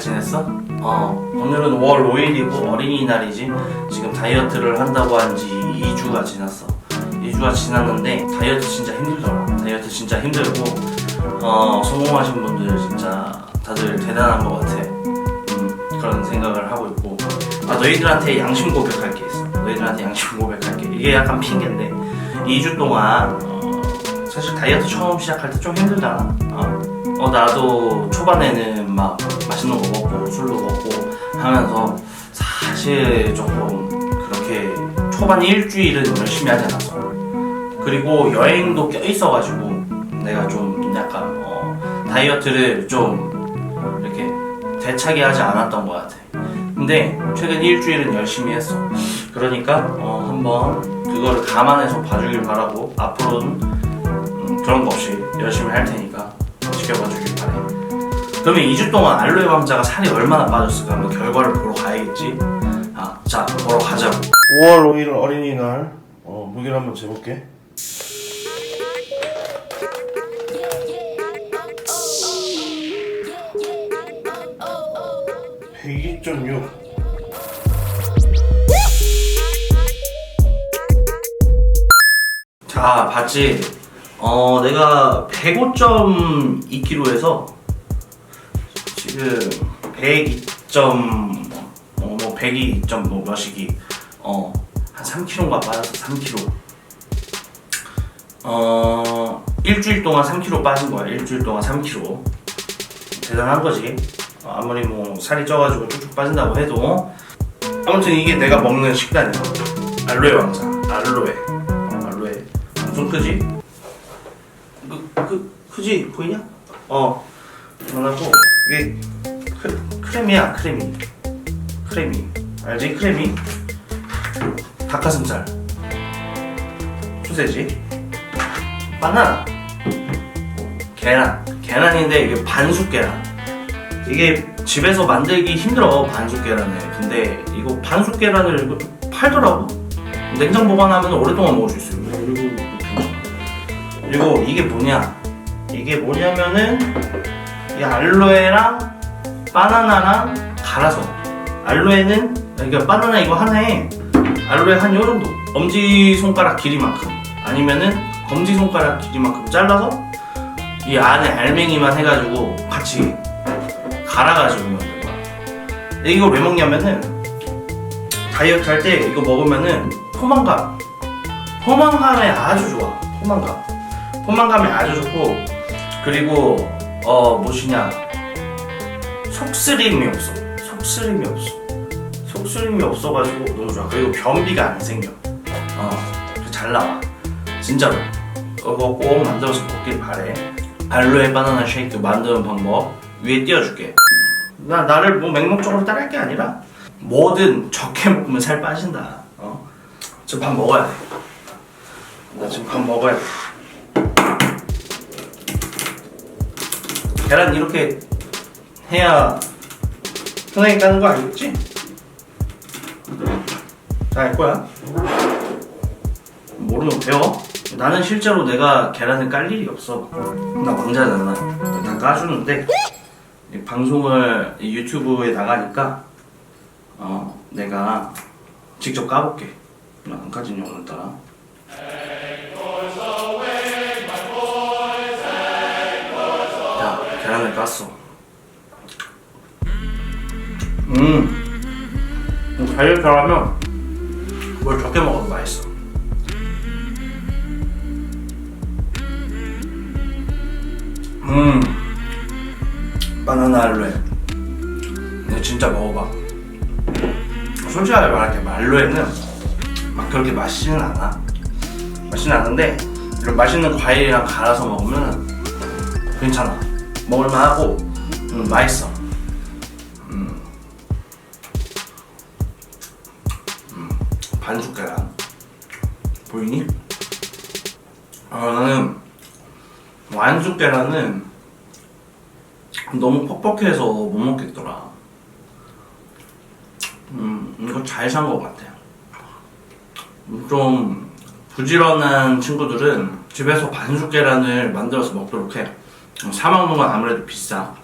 지냈어? 어, 오늘은 5월 5일이고 어린이날이지. 지금 다이어트를 한다고 한 지 2주가 지났어. 2주가 지났는데 다이어트 진짜 힘들더라. 다이어트 진짜 힘들고 어, 성공하신 분들 진짜 다들 대단한 것 같아. 음, 그런 생각을 하고 있고. 아, 너희들한테 양심 고백할 게 있어. 너희들한테 양심 고백할 게. 이게 약간 핑계인데 2주 동안 어, 사실 다이어트 처음 시작할 때 좀 힘들잖아. 어. 어, 나도 초반에는 막 맛있는 거 먹고 술도 먹고 하면서 사실 조금 그렇게 초반 일주일은 열심히 하지 않았어. 그리고 여행도 껴 있어가지고 내가 좀 약간 어, 다이어트를 좀 이렇게 대차게 하지 않았던 것 같아. 근데 최근 일주일은 열심히 했어. 그러니까 어, 한번 그거를 감안해서 봐주길 바라고 앞으로는 음, 그런 거 없이 열심히 할 테니까 지켜봐 주길. 그러면 2주 동안 알로에 왕자가 살이 얼마나 빠졌을까 한번 결과를 보러 가야겠지. 아, 자, 보러 가자고. 5월 5일 어린이날 어, 무게를 한번 재볼게. (102.6) 자 봤지 어 내가 105.2kg에서 지금 102점 어뭐 102점 뭐 몇이기 어 한 3kg가 빠져서 3kg 어 일주일 동안 3kg 빠진 거야. 일주일 동안 3kg 대단한 거지. 어, 아무리 뭐 살이 쪄가지고 쭉쭉 빠진다고 해도. 아무튼 이게 내가 먹는 식단이야. 알로에 왕자. 알로에. 어, 알로에. 엄청 크지? 그, 그, 크지? 보이냐? 어. 그만하고 이게 크, 크레미야 크레미. 크레미. 알지? 크레미? 닭가슴살. 소세지. 바나나. 계란. 계란인데 이게 반숙 계란. 이게 집에서 만들기 힘들어 반숙 계란을. 근데 이거 반숙 계란을 팔더라고. 냉장 보관하면 오랫동안 먹을 수 있어요. 그리고 이게 뭐냐? 이게 뭐냐면은 이 알로에랑 바나나랑 갈아서. 알로에는 그러니까 바나나 이거 하나에 알로에 한 요 정도. 엄지 손가락 길이만큼. 아니면은 검지 손가락 길이만큼 잘라서 이 안에 알맹이만 해가지고 같이 갈아가지고 만든 거야. 이걸 왜 먹냐면은 다이어트 할 때 이거 먹으면은 포만감. 포만감에 아주 좋아. 포만감. 포만감에 아주 좋고 그리고 어 무엇이냐? 속쓰림이 없어. 속쓰림이 없어. 속쓰림이 없어가지고 너무 좋아 그리고 변비가 안 생겨. 어잘 나와. 진짜로. 그거 꼭 만들어서 먹길 바래. 알로에 바나나 쉐이크 만드는 방법 위에 띄워줄게. 나 나를 뭐 맹목적으로 따를 게 아니라 뭐든 적게 먹으면 살 빠진다. 어? 지금 밥 먹어야 돼나 지금 밥 먹어야 돼 계란 이렇게 해야 편하게 까는 거 아니겠지? 다 알 거야. 모르면 배워. 나는 실제로 내가 계란을 깔 일이 없어. 나 왕자잖아. 다 까주는데 이 방송을 이 유튜브에 나가니까 어 내가 직접 까볼게. 나안 까지니 오늘따라. 깠어. 음, 다이어트 하면 뭘 적게 먹어도 맛있어. 음, 바나나 알로에. 이거 진짜 먹어봐. 솔직하게 말할게, 알로에는 막 그렇게 맛있지는 않아. 맛있는 않은데 이런 맛있는 과일이랑 갈아서 먹으면 괜찮아. 먹을만하고 음, 맛있어. 음. 음, 반숙 계란 보이니? 아 나는 완숙 계란은 너무 퍽퍽해서 못 먹겠더라. 음 이거 잘 산 것 같아. 음, 좀 부지런한 친구들은 집에서 반숙 계란을 만들어서 먹도록 해. 사 먹는 건 아무래도 비싸.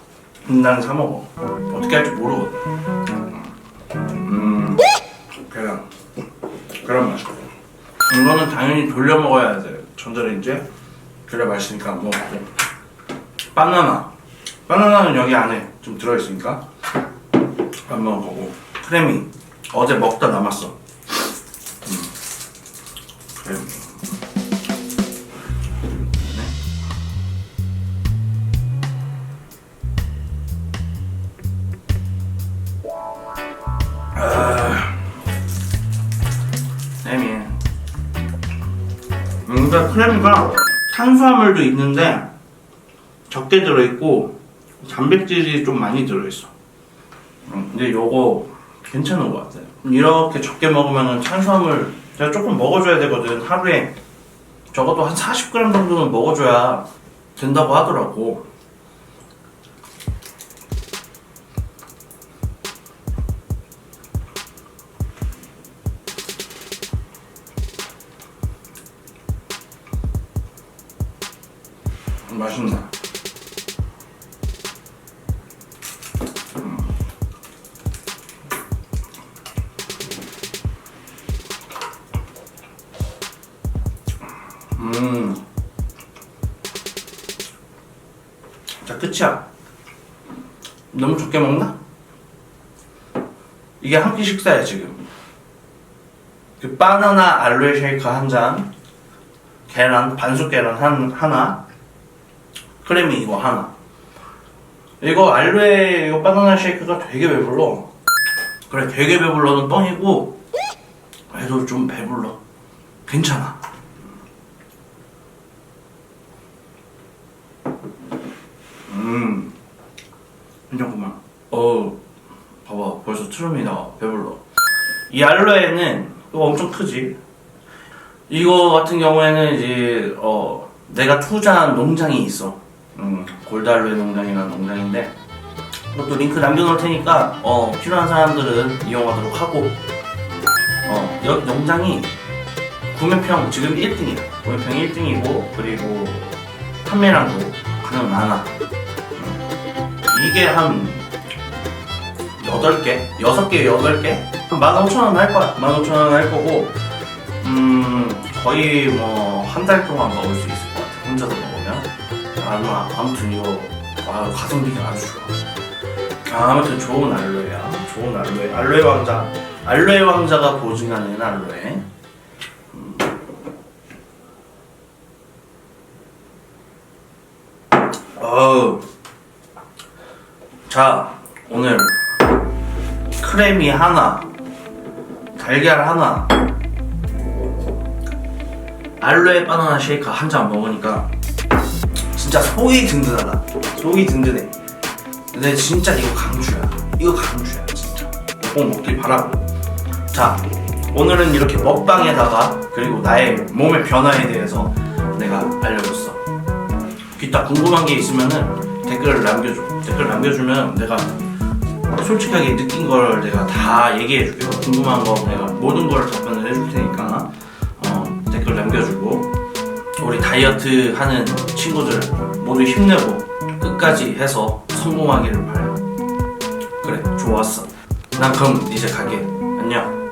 난사 먹어. 어떻게 할지 모르거든. 음 계란 계란 맛있고 이거는 당연히 돌려 먹어야 돼. 전자레인지에. 그래 맛있으니까 안 먹고. 바나나. 바나나는 여기 안에 좀 들어있으니까 안 먹을 거고. 크래미. 어제 먹다 남았어. 음. 크래미. 뭔가 크래미가 탄수화물도 있는데 적게 들어있고 단백질이 좀 많이 들어있어. 음, 근데 요거 괜찮은 것 같아요. 이렇게 적게 먹으면 탄수화물 제가 조금 먹어줘야 되거든. 하루에 적어도 한 40g 정도는 먹어줘야 된다고 하더라고. 맛있네. 음. 자, 끝이야. 너무 적게 먹나? 이게 한 끼 식사야, 지금. 그 바나나 알로에 쉐이크 한 잔, 계란, 반숙 계란 한, 하나, 크래미 이거 하나. 이거 알로에 이거 바나나 쉐이크가 되게 배불러. 그래, 되게 배불러는 뻥이고, 그래도 좀 배불러. 괜찮아. 음. 잠깐만. 어, 봐봐. 벌써 트름이 나와. 배불러. 이 알로에는 이거 엄청 크지? 이거 같은 경우에는 이제, 어, 내가 투자한 농장이 있어. 음, 골드알로에 농장이라는 농장인데, 이것도 링크 남겨놓을 테니까, 어, 필요한 사람들은 이용하도록 하고, 어, 여, 농장이 구매평 지금 1등이야. 구매평 1등이고, 그리고 판매량도 가장 많아. 이게 한 8개? 6개, 8개? 한 15,000원 할 거야. 15,000원 할 거고, 음, 거의 뭐, 한 달 동안 먹을 수 있을 것 같아. 혼자서 먹으면. 아마, 아무튼 이거, 와, 가성비가 아주 좋아. 아, 아무튼 좋은 알로에야. 좋은 알로에. 알로에 왕자. 알로에 왕자가 보증하는 알로에. 음. 어우. 자, 오늘 크래미 하나, 달걀 하나, 알로에 바나나 쉐이크 한 잔 먹으니까 진짜 속이 든든하다. 속이 든든해. 근데 진짜 이거 강추야. 이거 강추야, 진짜. 꼭 먹길 바라고. 자, 오늘은 이렇게 먹방에다가 그리고 나의 몸의 변화에 대해서 내가 알려줬어. 기타 궁금한 게 있으면은 댓글을 남겨줘. 댓글 남겨주면 내가 솔직하게 느낀 걸 내가 다 얘기해줄게. 궁금한 거 내가 모든 걸 답변을 해줄 테니까 어, 댓글 남겨주고 우리 다이어트 하는 친구들 모두 힘내고 끝까지 해서 성공하기를 바래. 그래, 좋았어. 난 그럼 이제 가게. 안녕.